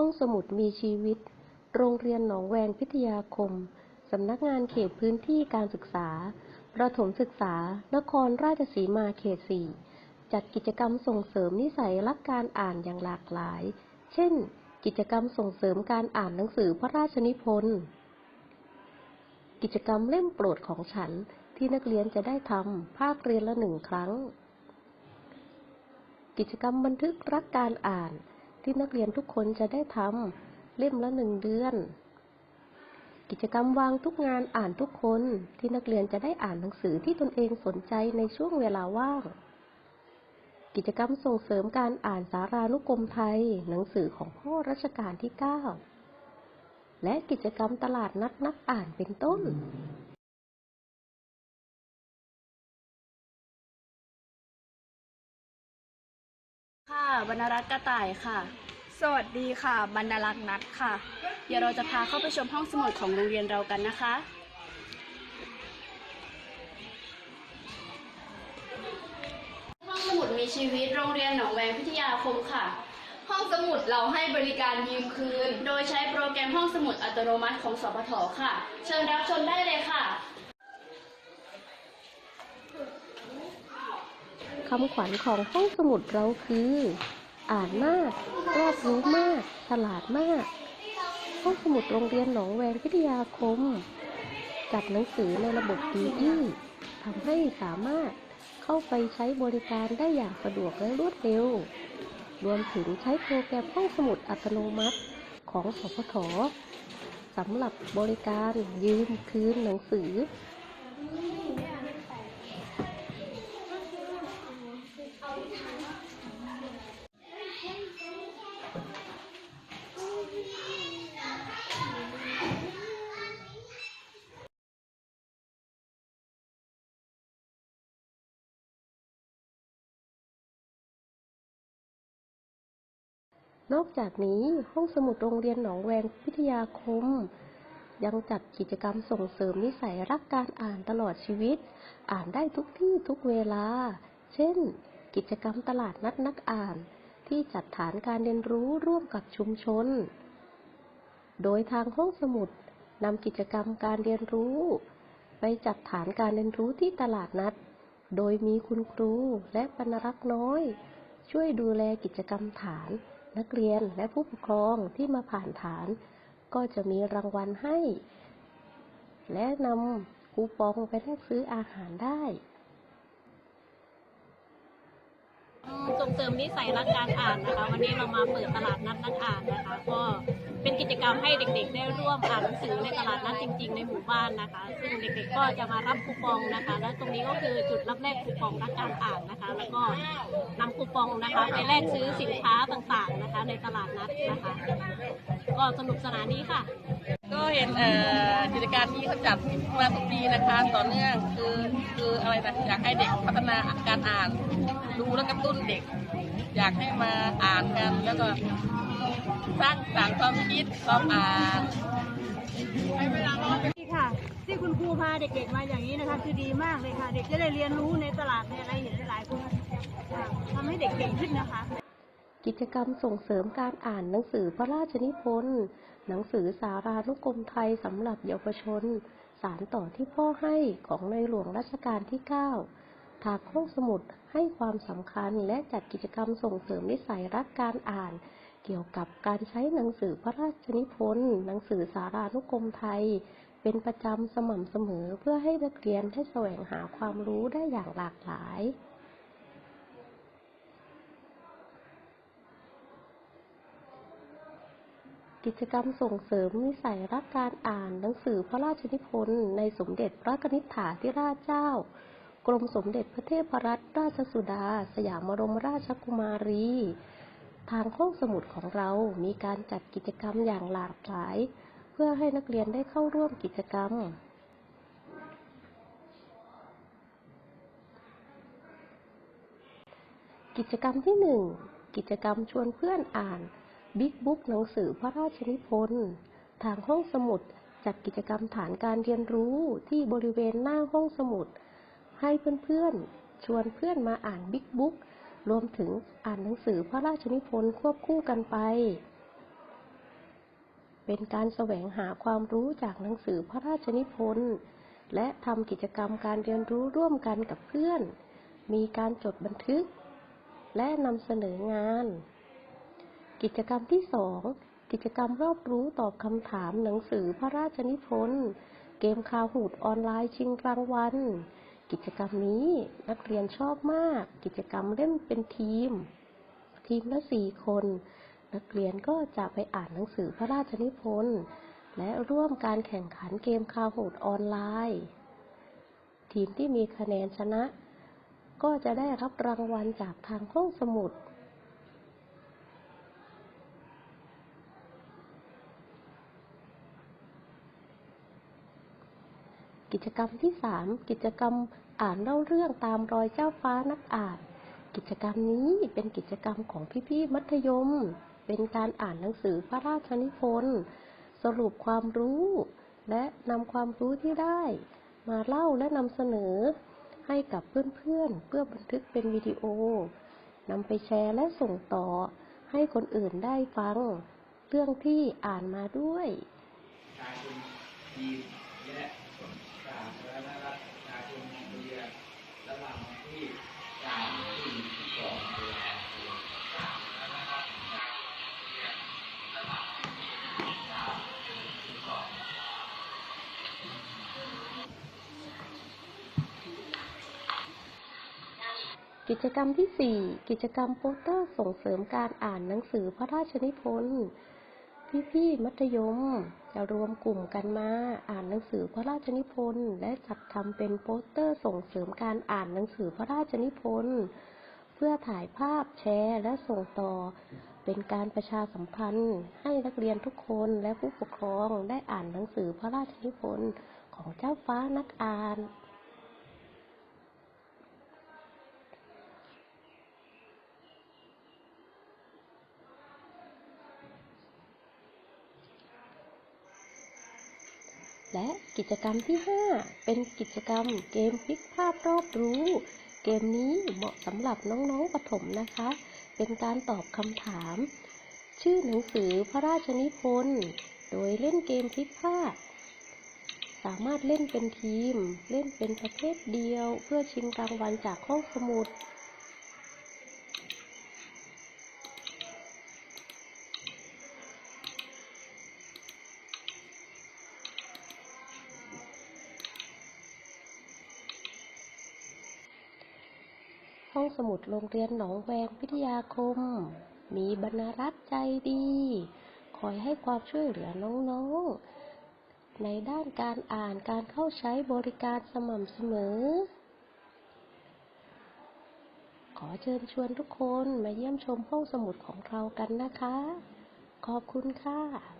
ห้องสมุดมีชีวิต โรงเรียนหนองแวงพิทยาคม สำนักงานเขตพื้นที่การศึกษา ประถมศึกษา นครราชสีมาเขต4จัดกิจกรรมส่งเสริมนิสัยรักการอ่านอย่างหลากหลาย เช่น กิจกรรมส่งเสริมการอ่านหนังสือพระราชนิพนธ์ กิจกรรมเล่มโปรดของฉันที่นักเรียนจะได้ทำภาคเรียนละหนึ่งครั้ง กิจกรรมบันทึกรักการอ่าน ที่นักเรียนทุกคนจะได้ทำเล่มละหนึ่งเดือน กิจกรรมวางทุกงานอ่านทุกคนที่นักเรียนจะได้อ่านหนังสือที่ตนเองสนใจในช่วงเวลาว่าง กิจกรรมส่งเสริมการอ่านสารานุกรมไทย หนังสือของพ่อรัชกาลที่ 9 และกิจกรรมตลาดนัดนักอ่านเป็นต้น บรรณรัตน์กระต่ายค่ะ สวัสดีค่ะ บรรณลักษณ์นัดค่ะ เดี๋ยวเราจะพาเข้าไปชมห้องสมุดของโรงเรียนเรากันนะคะ ห้องสมุดมีชีวิตโรงเรียนหนองแวงพิทยาคมค่ะ ห้องสมุดเราให้บริการยืมคืน โดยใช้โปรแกรมห้องสมุดอัตโนมัติของสพทค่ะ เชิญรับชมได้เลยค่ะ คำขวัญของห้องสมุดเราคือ อ่านมาก รอบรู้มาก ฉลาดมาก ห้องสมุดโรงเรียนหนองแวงพิทยาคม จัดหนังสือในระบบดีอีทำให้สามารถเข้าไปใช้บริการได้อย่างสะดวกและรวดเร็ว รวมถึงใช้โปรแกรมห้องสมุดอัตโนมัติของสพทสำหรับบริการยืมคืนหนังสือ นอกจากนี้ห้องสมุดโรงเรียนหนองแวงพิทยาคม ยังจัดกิจกรรมส่งเสริมนิสัยรักการอ่านตลอดชีวิต อ่านได้ทุกที่ทุกเวลา เช่น กิจกรรมตลาดนัดนักอ่าน ที่จัดฐานการเรียนรู้ร่วมกับชุมชน โดยทางห้องสมุดนำกิจกรรมการเรียนรู้ ไปจัดฐานการเรียนรู้ที่ตลาดนัด โดยมีคุณครูและบรรณรักษ์น้อย ช่วยดูแลกิจกรรมฐาน นักเรียนและผู้ปกครองที่มาผ่านฐาน ก็จะมีรางวัลให้ และนำคูปองไปแลกซื้ออาหารได้ส่งเสริมนิสัยรักการอ่านนะคะ วันนี้เรามาเปิดตลาดนัดนักอ่านนะคะ ก็ เป็นกิจกรรมให้เด็กๆ ได้ร่วมอ่านหนังสือในตลาดนัดจริง ๆ ในหมู่บ้านนะคะ ซึ่งเด็กๆก็จะมารับคูปองนะคะ และตรงนี้ก็คือจุดรับแลกคูปองรักการอ่านนะคะ แล้วก็นำคูปองนะคะ ไปแลกซื้อสินค้าต่างๆนะคะ ในตลาดนัดนะคะ ก็สนุกสนานดีค่ะ ก็เห็นเอ่อกิจการที่เขาจัดมาทุกปีนะคะต่อเนื่องคือคืออะไรนะอยากให้เด็กพัฒนาการอ่านดูแล้วกระตุ้นเด็ก อยากให้มาอ่านกันแล้วก็สร้างสรรค์ความคิดความอ่านดีค่ะ ที่คุณครูพาเด็กๆมาอย่างนี้นะคะ คือดีมากเลยค่ะ เด็กจะได้เรียนรู้ในตลาดในอะไรเห็นหลายๆคนค่ะทำให้เด็กเก่งขึ้นนะคะ กิจกรรมส่งเสริมการอ่านหนังสือพระราชนิพนธ์ หนังสือสารานุกรมไทยสำหรับเยาวชน สารต่อที่พ่อให้ของในหลวงรัชกาลที่ 9 ทางห้องสมุดให้ความสำคัญและจัดกิจกรรมส่งเสริมนิสัยรักการอ่าน เกี่ยวกับการใช้หนังสือพระราชนิพนธ์หนังสือสารานุกรมไทย เป็นประจำสม่ำเสมอเพื่อให้นักเรียนได้แสวงหาความรู้ได้อย่างหลากหลาย กิจกรรมส่งเสริมนิสัยรักการอ่านหนังสือพระราชนิพนธ์ในสมเด็จพระนิษฐาธิราชเจ้า กรมสมเด็จพระเทพรัตนราชสุดา สยามบรมราชกุมารี ทางห้องสมุดของเรามีการจัดกิจกรรมอย่างหลากหลาย เพื่อให้นักเรียนได้เข้าร่วมกิจกรรมกิจกรรมที่ 1 กิจกรรมชวนเพื่อนอ่าน บิ๊กบุ๊กหนังสือพระราชนิพนธ์ ทางห้องสมุดจัดกิจกรรมฐานการเรียนรู้ที่บริเวณหน้าห้องสมุด ให้เพื่อนๆ ชวนเพื่อนมาอ่านบิ๊กบุ๊กรวมถึงอ่านหนังสือพระราชนิพนธ์ควบคู่กันไป เป็นการแสวงหาความรู้จากหนังสือพระราชนิพนธ์และทำกิจกรรมการเรียนรู้ร่วมกันกับเพื่อน มีการจดบันทึก และนำเสนองาน กิจกรรมที่2กิจกรรมรอบรู้ตอบคำถามหนังสือพระราชนิพนธ์ เกมคาหูดออนไลน์ชิงรางวัล กิจกรรมนี้นักเรียนชอบมาก กิจกรรมเล่นเป็นทีม ทีมละสี่คน นักเรียนก็จะไปอ่านหนังสือพระราชนิพนธ์ และร่วมการแข่งขันเกมคาหูดออนไลน์ ทีมที่มีคะแนนชนะ ก็จะได้รับรางวัลจากทางห้องสมุด กิจกรรมที่ 3 กิจกรรมอ่านเล่าเรื่องตามรอยเจ้าฟ้านักอ่าน กิจกรรมนี้เป็นกิจกรรมของพี่ๆมัธยม เป็นการอ่านหนังสือพระราชนิพนธ์สรุปความรู้ และนำความรู้ที่ได้ มาเล่าและนำเสนอ ให้กับเพื่อนๆเพื่อบันทึกเป็นวิดีโอนำไปแชร์และส่งต่อ ให้คนอื่นได้ฟัง เรื่องที่อ่านมาด้วยประชาชนจีนและ กิจกรรมที่ 4 กิจกรรมโปสเตอร์ส่งเสริมการอ่านหนังสือพระราชนิพนธ์พี่ๆมัธยม จะรวมกลุ่มกันมาอ่านหนังสือพระราชนิพนธ์และจัดทำเป็นโปสเตอร์ส่งเสริมการอ่านหนังสือพระราชนิพนธ์เพื่อถ่ายภาพแชร์และส่งต่อ เป็นการประชาสัมพันธ์ ให้นักเรียนทุกคนและผู้ปกครองได้อ่านหนังสือพระราชนิพนธ์ของเจ้าฟ้านักอ่าน และกิจกรรมที่ 5 เป็นกิจกรรมเกมพลิกภาพรอบรู้ เกมนี้เหมาะสำหรับน้องๆประถมนะคะ เป็นการตอบคำถาม ชื่อหนังสือพระราชนิพนธ์โดยเล่นเกมพลิกภาพ สามารถเล่นเป็นทีม เล่นเป็นประเภทเดียว เพื่อชิงรางวัลจากห้องสมุด ห้องสมุดโรงเรียนหนองแวงวิทยาคม มีบรรณารักษ์ใจดี คอยให้ความช่วยเหลือน้องๆ ในด้านการอ่านการเข้าใช้บริการสม่ำเสมอ ขอเชิญชวนทุกคนมาเยี่ยมชมห้องสมุดของเรากันนะคะ ขอบคุณค่ะ